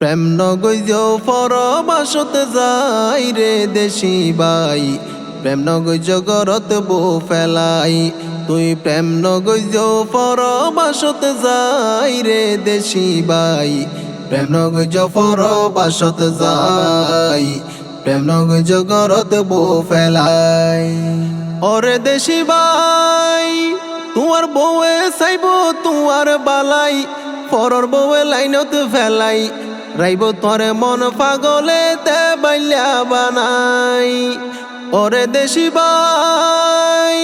প্রেম নগৈজ পরবাসত যাই রে দেশি বাই প্রেম নগৈজ গরত বো ফেলাই, তুই প্রেম নগৈজ পরবাসত যাই রে দেশি বাই প্রেম নগৈজ পরবাসত যাই, প্রেম নগৈজ গরত বো ফেলাই। ওরে দেশি বাই তোমার বউয়ে চাইব তোমার বালাই, পরর বউয়ে লাইনত ফেলাই। রাইব তরে মন পাগলে তে বাইলা বানাই। ওরে দেশি বাই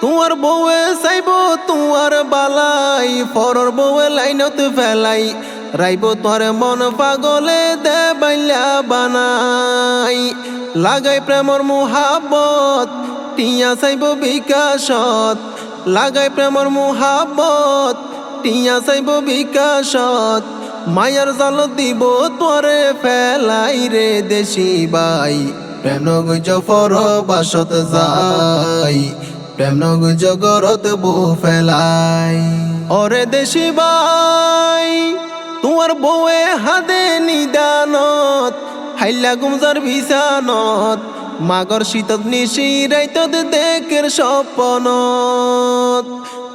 তোমার বউয়ে চাইব তোমার বালাই পরর বউয়ে লাইনত ফেলাই। রাইব তরে মন পাগলে দে বাইলা বানাই। লাগাই প্রেমর মুহাব্বত, টিয়া চাইব বিকাশত। লাগাই প্রেমর মুহাব্বত, টিয়া চাইব বিকাশত। মায়ার জাল দিব তোরে ফেলাই রে দেশি বাই প্রেম নগুজ ফর বাসত যাই, প্রেম নগুজ গরত বু ফেলাই। ওরে দেশি বাই তোমার বউয়ে হাদে নিদানত, হাইলা গুমজার বিছানত মাগর শীতত নিশি রাইতত দেখের স্বপনত।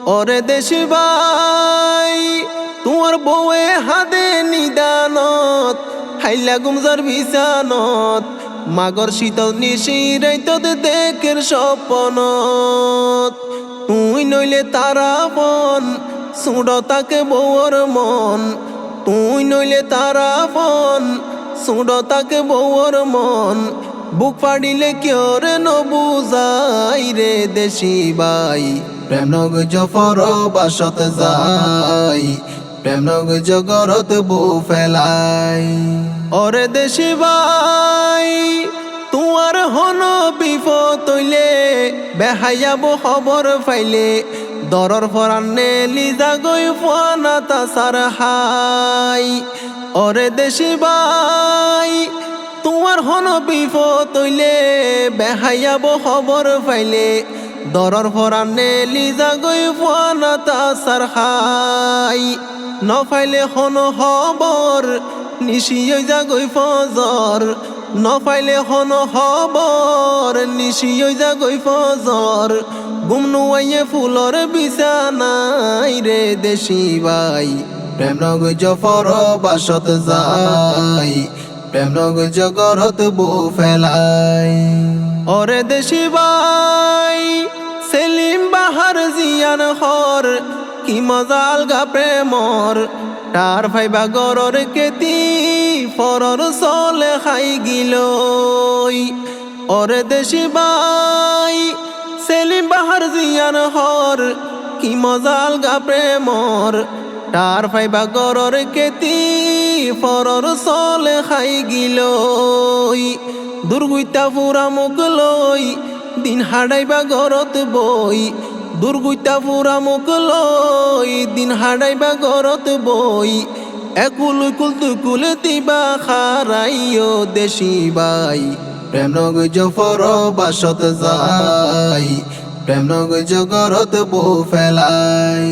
ওরে দেশি বাই তোমার বউয়ে হাদে নিদানত, হাইলা গুমজার বিছানত। মাগর শীতল নিশি রাইতত দেখের স্বপনত। তুই নইলে তারা বন সুড় তাকে বউর মন। তুই নইলে তারা বন সুড় তাকে বউর মন। বুক পাড়িলে রে নবুজাই রে দেশি বাই? প্রেম নগ জফর বাসত যাই প্রেম নগ জগরত বু ফেলাই। ওরে দেশি বাই তোমার হন বিপদ তৈলে বেহাইয়াব খবর ফাইলে। দরর ফরান্নে লিজা গই ফানা তাসার হাই। ওরে দেশি বাই তোমার হন বিপদ তৈলে বেহাইয়াব খবর ফাইলে দরর ফরান্নে লিজা গই ফানা তাসার হাই নফাইলে হন খবর নিশিয় যা গই ফজর নফাইলে হন খবর নিশিয় যা গই ফজর গুমনুয়াইয়ে ফুলর বিছানাই রে দেশি বাই। প্রেম নগ জফর বাসত যাই প্রেম নগ জগরত বু ফেলাই। ওরে দেশি বাই সেলিম বাহার জিয়ান হর, কি মজাল গা প্রেমর। তার ভাইবা গরর কেতি, ফরর চলে খাই গিল ওরে দেশি বাই সেলিম বাহার জিয়ান হর, কি মজাল গা প্রেমর। তার ফাইবা গরর কেতি, ফরর চলে খাই গিল দুর্গুইতা পুরা মুখ দিন হাডাইবা গরত বই। দুর্গুইতা পুরা মুখ দিন হাডাইবা গরত বই। একুল কুল তুকুল দিবা খারাইও দেশি বাই। প্রেম নগ জফর বাসত যাই, প্রেম নগ জগরত বু ফেলাই।